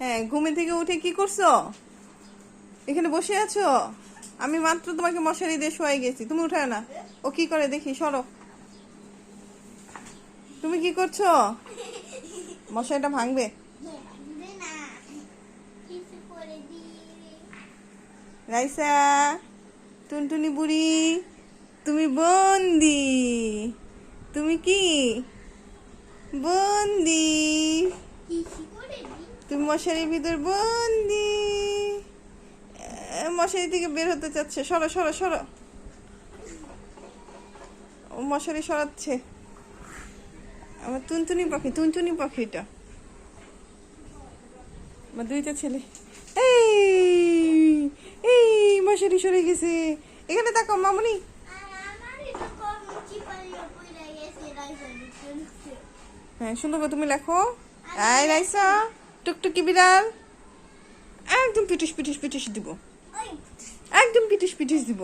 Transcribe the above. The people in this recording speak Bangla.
হ্যাঁ ঘুমে থেকে উঠে কি করছ? এখানে বসে আছো? আমি মাত্র তোমাকে মশারি দিয়ে শোয়াই গেছি। তুমি উঠায় না। ও কি করে? দেখি, সরো। তুমি কি করছ? মশারিটা ভাঙবে? রাইসা, টুনটুনি বুড়ি, তুমি বন্দি। তুমি কি? বন্দি। মশারির ভিতর, বন্দি। মশারি থেকে বের হতে চাচ্ছে। সরো সরো সরো। মশারি সরাচ্ছে। আমার টুনটুনি পাখি, টুনটুনি পাখিটা। আমার দুইটা ছেলে। এই এই, মশারি সরে গেছে। এখানে তাকো, মামুনি। হ্যাঁ সুন্দর তুমি লেখো। এই রাইসা। টুকটুকি বিড়াল। একদম পিটুস পিটিস পিটিস দিব। একদম পিটুস পিটুস দিব।